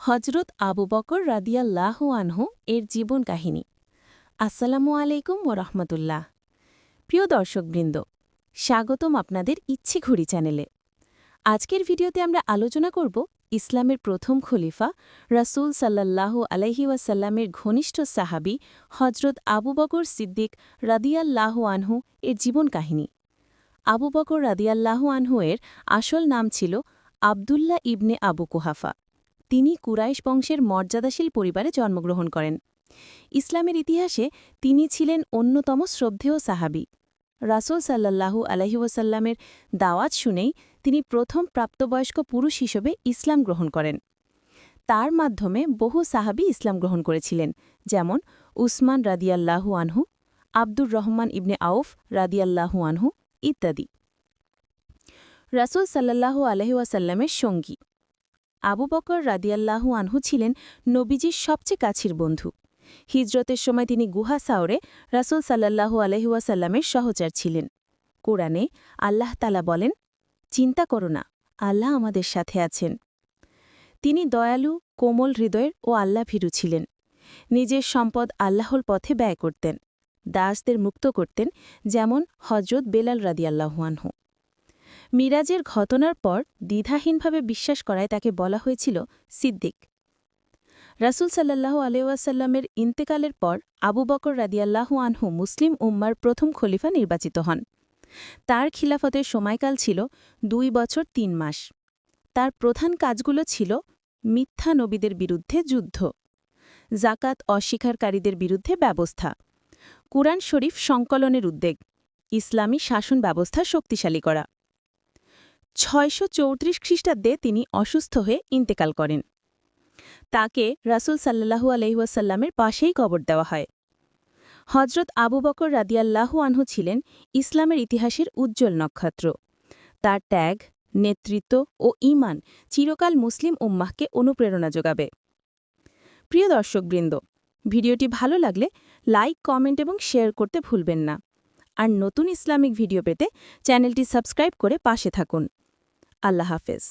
হজরত আবু বকর রাদিয়াল্লাহু আনহু এর জীবন কাহিনী। আসসালামু আলাইকুম ওরহমতুল্লাহ প্রিয় দর্শকবৃন্দ, স্বাগতম আপনাদের ইচ্ছে ঘড়ি চ্যানেলে। আজকের ভিডিওতে আমরা আলোচনা করব ইসলামের প্রথম খলিফা রাসূল সাল্লাল্লাহু আলাইহি ওয়াসাল্লামের ঘনিষ্ঠ সাহাবি হজরত আবু বকর সিদ্দিক রাদিয়াল্লাহু আনহু এর জীবন কাহিনী। আবু বকর রাদিয়াল্লাহু আনহু এর আসল নাম ছিল আবদুল্লাহ ইবনে আবু কুহাফা। তিনি কুরাইশ বংশের মর্যাদাশীল পরিবারে জন্মগ্রহণ করেন। ইসলামের ইতিহাসে তিনি ছিলেন অন্যতম শ্রদ্ধেয় সাহাবি। রাসুল সাল্লাল্লাহু আলহিউসাল্লামের দাওয়াত শুনেই তিনি প্রথম প্রাপ্তবয়স্ক পুরুষ হিসেবে ইসলাম গ্রহণ করেন। তার মাধ্যমে বহু সাহাবি ইসলাম গ্রহণ করেছিলেন, যেমন উসমান রাদিয়াল্লাহু আনহু, আব্দুর রহমান ইবনে আউফ রাদিয়াল্লাহু আনহু ইত্যাদি। রাসুল সাল্লাল্লাহু আলহিউসাল্লামের সঙ্গী। আবু বকর রাদিয়াল্লাহু আনহু ছিলেন নবীজির সবচেয়ে কাছের বন্ধু। হিজরতের সময় তিনি গুহা সাওরে রাসুল সাল্লাহু আলহিউসাল্লামের সহচার ছিলেন। কোরআনে আল্লাহ তালা বলেন, চিন্তা করো না, আল্লাহ আমাদের সাথে আছেন। তিনি দয়ালু, কোমল হৃদয়ের ও আল্লাহ ভীরু ছিলেন। নিজের সম্পদ আল্লাহর পথে ব্যয় করতেন, দাসদের মুক্ত করতেন, যেমন হজরত বেলাল রাদিয়াল্লাহুয়ানহু মিরাজের ঘটনার পর দ্বিধাহীনভাবে বিশ্বাস করায় তাকে বলা হয়েছিল সিদ্দিক। রাসুল সাল্লাহ আলহাসাল্লামের ইন্তেকালের পর আবু বকর রাদিয়াল্লাহু আনহু মুসলিম উম্মার প্রথম খলিফা নির্বাচিত হন। তার খিলাফতের সময়কাল ছিল দুই বছর তিন মাস। তার প্রধান কাজগুলো ছিল মিথ্যা নবীদের বিরুদ্ধে যুদ্ধ জাকাত অস্বীকারীদের বিরুদ্ধে ব্যবস্থা, কুরআন শরীফ সংকলনের উদ্বেগ ইসলামী শাসন ব্যবস্থা শক্তিশালী করা। ছয়শো চৌত্রিশ খ্রিস্টাব্দে তিনি অসুস্থ হয়ে ইন্তেকাল করেন। তাকে রাসুল সাল্লাহু আলহিউসাল্লামের পাশেই কবর দেওয়া হয়। হজরত আবু বকর রাদিয়াল্লাহু আনহু ছিলেন ইসলামের ইতিহাসের উজ্জ্বল নক্ষত্র। তার ত্যাগ, নেতৃত্ব ও ইমান চিরকাল মুসলিম উম্মাহকে অনুপ্রেরণা যোগাবে। প্রিয় দর্শকবৃন্দ, ভিডিওটি ভালো লাগলে লাইক, কমেন্ট এবং শেয়ার করতে ভুলবেন না। আর নতুন ইসলামিক ভিডিও পেতে চ্যানেলটি সাবস্ক্রাইব করে পাশে থাকুন। আল্লাহ হাফেজ।